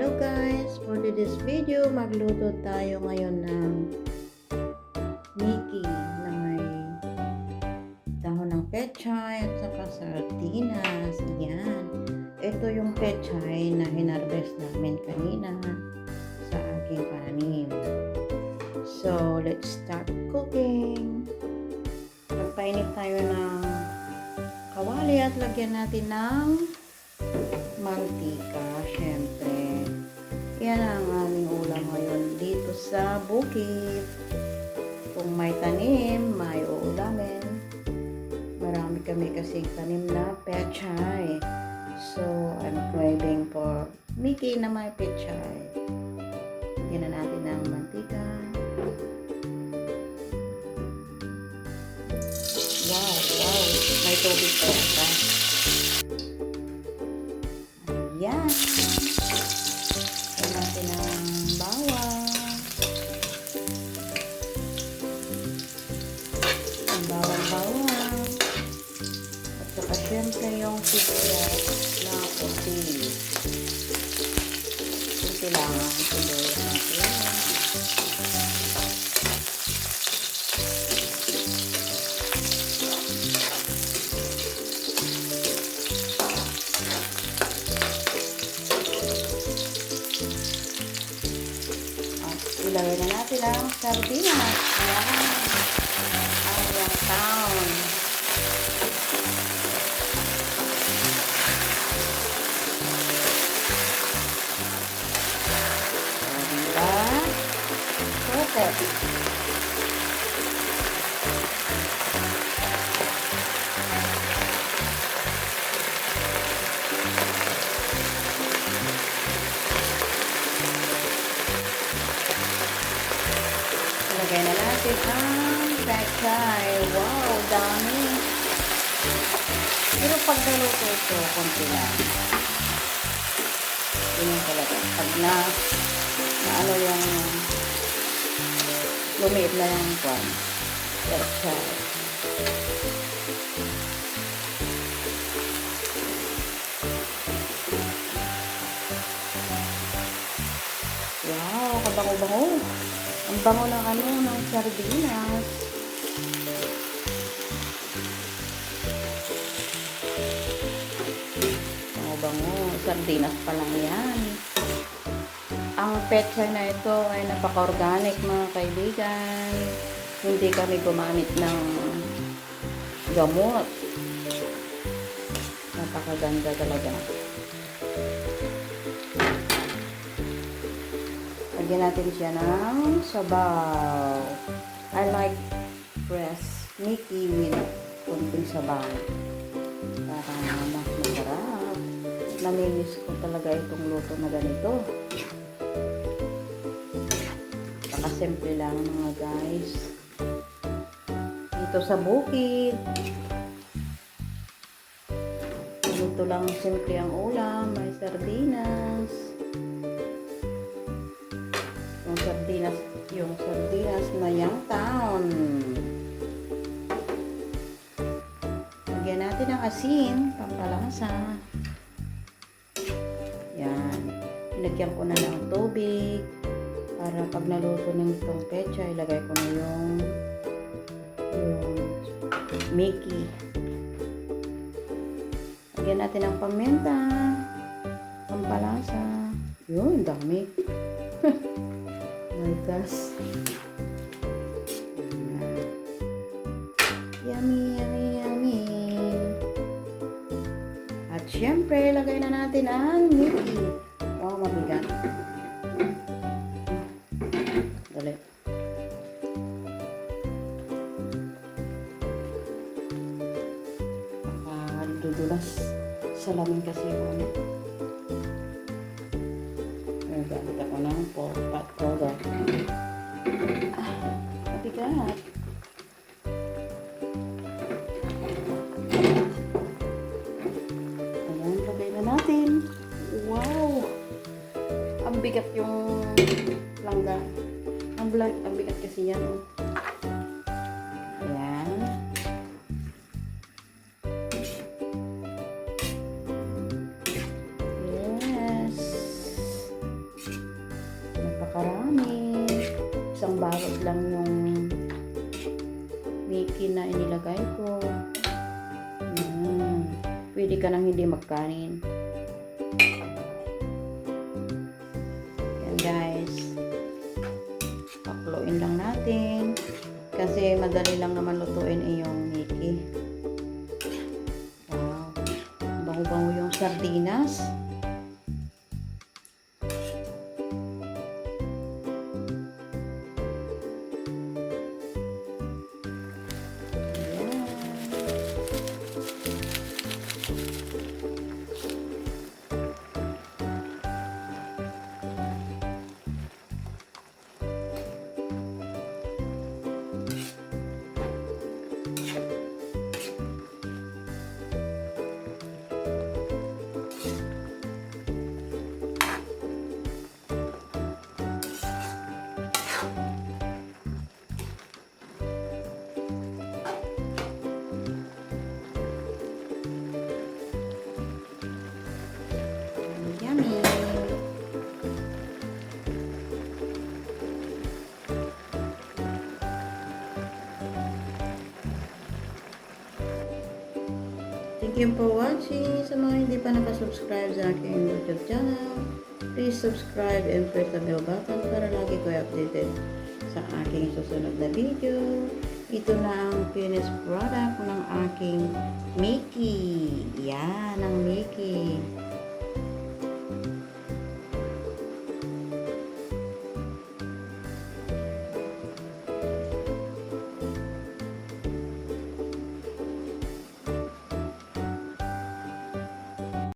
Hello guys! For this video, magluto tayo ngayon ng Mickey na may dahon ng pechay at saka sardinas. Yan. Ito yung pechay na hinarvest namin kanina sa aking pananim. So, let's start cooking. Magpainit tayo ng kawali at lagyan natin ng mantika, syempre. Yan ang aming ulam ngayon dito sa bukid. Kung may tanim, may uulamin. Marami kami kasi tanim na pechay. So, I'm craving for Mickey na may pechay. Yan na natin ng mantika. Wow, wow. May tubig pa ata. Ayan. Ang sibuyas natin. At ilagay na natin ang sardinas. Ayan. Yung town. Natin ang pechay. Wow, dami. Pero pag naluto ito, konti lang. Ganyan talaga. Pag na, na ano yung lumiit na yung kwan. Pechay. Wow, kabango-bango. Ang bango ng ano, ng sardinas. Bango-bango. Sardinas pa lang yan. Ang petsa na ito ay napaka-organic mga kaibigan. Hindi kami gumamit ng gamot. Napakaganda talaga. Lagyan natin siya ng sabaw. I like fresh Mickey with kunting sabaw. Para mas masarap. Namimiss ko talaga itong luto na ganito. Nakasimple lang mga guys. Dito sa bukid. Luto lang simple ang ulam. May sardinas sardinas, yung sardinas na yung town. Lagyan natin ng asin, pampalasa. Yan. Ilagyan ko na ng tubig para pag naluto ng itong pecha, ilagay ko na yung yung Mickey. Lagyan natin ng paminta, pampalasa. Yun, dami. Ayan. Yummy, yummy, yummy. At syempre, lagay na natin ang Mickey. Wow, mabigat. Dali. Baka dudulas. Salamin kasi yung ano. ang bigat yung langga. Ang, blank, ang bigat kasi yan. Oh. Ayan. Yes. Napakarami. Isang barot lang yung Mickey na inilagay ko. Hmm. Pwede ka nang hindi magkanin. Guys. Pakluin lang natin. Kasi madali lang naman lutuin yung Mickey. Wow. Bango-bango yung sardinas. You for watching. Sa mga hindi pa nakasubscribe sa aking YouTube channel, please subscribe and press the bell button para lagi ko updated sa aking susunod na video. Ito na ang finished product ng aking Mickey. Yan, ang Mickey.